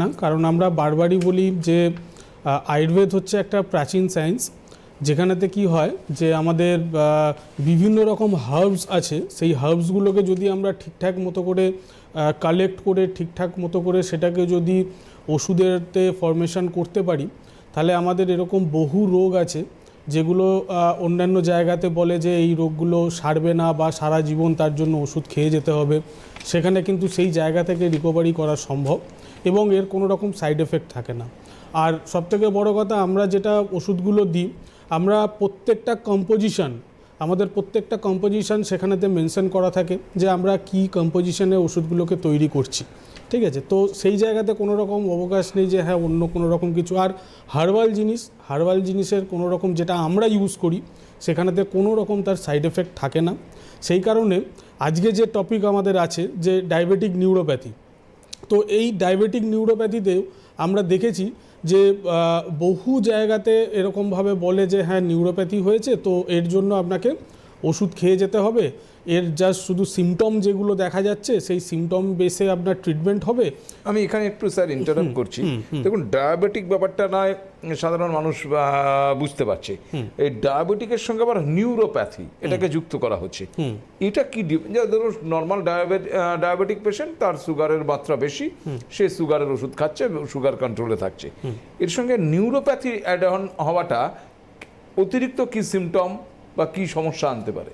না, কারণ আমরা বারবারই বলি যে আয়ুর্বেদ হচ্ছে একটা প্রাচীন সায়েন্স যেখানেতে কি হয় যে, আমাদের বিভিন্ন রকম হার্বস আছে, সেই হার্বসগুলোকে যদি আমরা ঠিকঠাক মতো করে কালেক্ট করে, ঠিকঠাক মতো করে সেটাকে যদি ওষুধেরতে ফরমেশন করতে পারি, তাহলে আমাদের এরকম বহু রোগ আছে, যেগুলো অন্যান্য জায়গাতে বলে যে, এই রোগগুলো সারবে না বা সারা জীবন তার জন্য ওষুধ খেয়ে যেতে হবে, সেখানে কিন্তু সেই জায়গা থেকে রিকভারি করা সম্ভব। এবং এর কোনো রকম সাইড এফেক্ট থাকে না। আর সবথেকে বড় কথা, আমরা যেটা ওষুধগুলো দিই, আমরা প্রত্যেকটা কম্পোজিশন আমাদের প্রত্যেকটা কম্পোজিশন সেখানেতে মেনশন করা থাকে যে আমরা কি কম্পোজিশনে ওষুধগুলোকে তৈরি করছি। ঠিক আছে? তো সেই জায়গাতে কোনো রকম অবকাশ নেই যে হ্যাঁ অন্য কোনো রকম কিছু। আর হার্বাল জিনিস হার্বাল জিনিসের কোনো রকম যেটা আমরা ইউজ করি, সেখানেতে কোনো রকম তার সাইড এফেক্ট থাকে না। সেই কারণে আজকে যে টপিক আমাদের আছে, যে ডায়াবেটিক নিউরোপ্যাথি তো এই ডায়াবেটিক নিউরোপ্যাথিতেও আমরা দেখেছি যে বহু জায়গাতে এরকমভাবে বলে যে হ্যাঁ নিউরোপ্যাথি হয়েছে, তো এর জন্য আপনাকে ওষুধ খেয়ে যেতে হবে। এর জাস্ট শুধু সিমটম যেগুলো দেখা যাচ্ছে সেই সিমটম বেসে আপনার ট্রিটমেন্ট হবে? আমি এখানে একটু স্যার ইন্টারাপ্ট করছি। দেখুন ডায়াবেটিক ব্যাপারটা নয় সাধারণ মানুষ বুঝতে পারছে। এই ডায়াবেটিকের সঙ্গে আবার নিউরোপ্যাথি এটাকে যুক্ত করা হচ্ছে। এটা কি ধরুন নর্মাল ডায়াবেটিক পেশেন্ট তার সুগারের মাত্রা বেশি সে সুগারের ওষুধ খাচ্ছে সুগার কন্ট্রোলে থাকছে। এর সঙ্গে নিউরোপ্যাথি অ্যাড অন হওয়াটা অতিরিক্ত কি সিমটম বা কি সমস্যা আনতে পারে?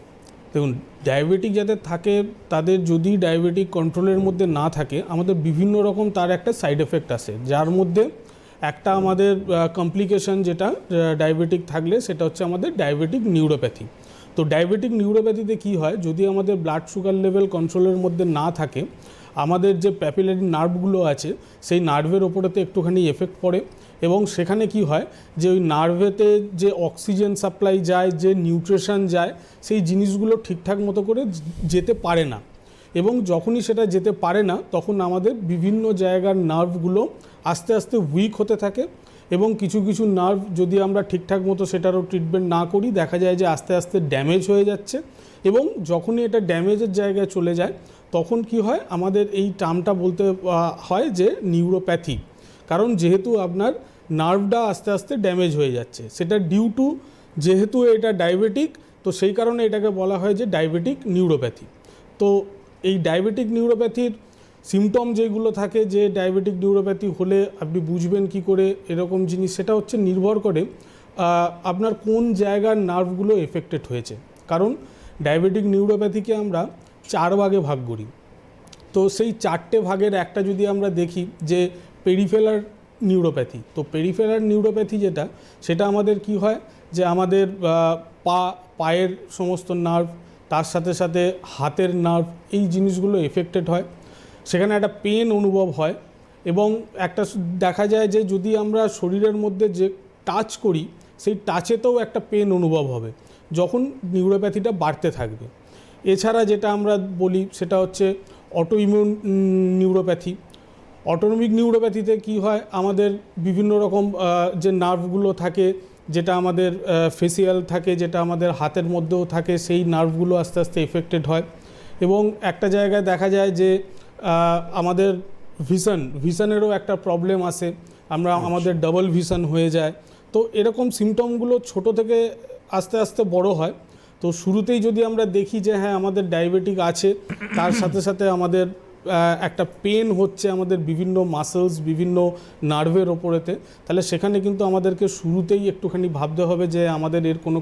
দেখুন ডায়াবেটিক যাদের থাকে, তাদের যদি ডায়াবেটিক কন্ট্রোলের মধ্যে না থাকে, আমাদের বিভিন্ন রকম তার একটা সাইড এফেক্ট আছে যার মধ্যে একটা আমাদের কমপ্লিকেশন যেটা ডায়াবেটিক থাকলে, সেটা হচ্ছে আমাদের ডায়াবেটিক নিউরোপ্যাথি তো ডায়াবেটিক নিউরোপ্যাথিতে কি হয়? যদি আমাদের ব্লাড সুগার লেভেল কন্ট্রোলের মধ্যে না থাকে আমাদের যে প্যাপিলারি নার্ভগুলো আছে, সেই নার্ভের ওপরেতে একটুখানি এফেক্ট পড়ে এবং সেখানে কি হয় যে ওই নার্ভেতে যে অক্সিজেন সাপ্লাই যায়, যে নিউট্রিশন যায়, সেই জিনিসগুলো ঠিকঠাক মতো করে যেতে পারে না। এবং যখনই সেটা যেতে পারে না, তখন আমাদের বিভিন্ন জায়গার নার্ভগুলো আস্তে আস্তে উইক হতে থাকে এবং কিছু কিছু নার্ভ যদি আমরা ঠিকঠাক মতো সেটারও ট্রিটমেন্ট না করি, দেখা যায় যে আস্তে আস্তে ড্যামেজ হয়ে যাচ্ছে এবং যখনই এটা ড্যামেজের জায়গায় চলে যায় তখন কি হয়? আমাদের এই টার্মটা বলতে হয় যে নিউরোপ্যাথি। কারণ যেহেতু আপনার নার্ভটা আস্তে আস্তে ড্যামেজ হয়ে যাচ্ছে, সেটা ডিউ টু যেহেতু এটা ডায়াবেটিক, তো সেই কারণে এটাকে বলা হয় যে ডায়াবেটিক নিউরোপ্যাথি। তো এই ডায়াবেটিক নিউরোপ্যাথির সিমটম যেগুলো থাকে যে ডায়াবেটিক নিউরোপ্যাথি হলে আপনি বুঝবেন কি করে এরকম জিনিস, সেটা হচ্ছে নির্ভর করে আপনার কোন জায়গার নার্ভগুলো এফেক্টেড হয়েছে। কারণ ডায়াবেটিক নিউরোপ্যাথিকে আমরা চার ভাগে ভাগ করি। তো সেই চারটে ভাগের একটা যদি আমরা দেখি যে পেরিফেলার নিউরোপ্যাথি তো পেরিফেলার নিউরোপ্যাথি যেটা, সেটা আমাদের কি হয়? যে আমাদের পা, পায়ের সমস্ত নার্ভ তার সাথে সাথে হাতের নার্ভ এই জিনিসগুলো এফেক্টেড হয়। সেখানে একটা পেন অনুভব হয় এবং একটা দেখা যায় যে যদি আমরা শরীরের মধ্যে যে টাচ করি, সেই টাচেতেও একটা পেন অনুভব হবে। যখন নিউরোপ্যাথিটা বাড়তে থাকবে। এছাড়া যেটা আমরা বলি সেটা হচ্ছে অটো ইমিউন নিউরোপ্যাথি অটোনমিক নিউরোপ্যাথিতে কি হয়? আমাদের বিভিন্ন রকম যে নার্ভগুলো থাকে যেটা আমাদের ফেসিয়াল থাকে যেটা আমাদের হাতের মধ্যেও থাকে সেই নার্ভগুলো আস্তে আস্তে এফেক্টেড হয়। এবং একটা জায়গায় দেখা যায় যে আমাদের ভিশন ভিশনেরও একটা প্রবলেম আসে। আমরা আমাদের ডাবল ভিশন হয়ে যায়। তো এরকম সিমটমগুলো ছোট থেকে আস্তে আস্তে বড় হয়। তো শুরুতেই যদি আমরা দেখি যে হ্যাঁ আমাদের ডায়াবেটিক আছে তার সাথে সাথে আমাদের একটা পেন হচ্ছে আমাদের বিভিন্ন মাসেলস বিভিন্ন নার্ভের ওপরেতে তাহলে সেখানে কিন্তু আমাদেরকে শুরুতেই একটুখানি ভাবতে হবে যে আমাদের এর কোনো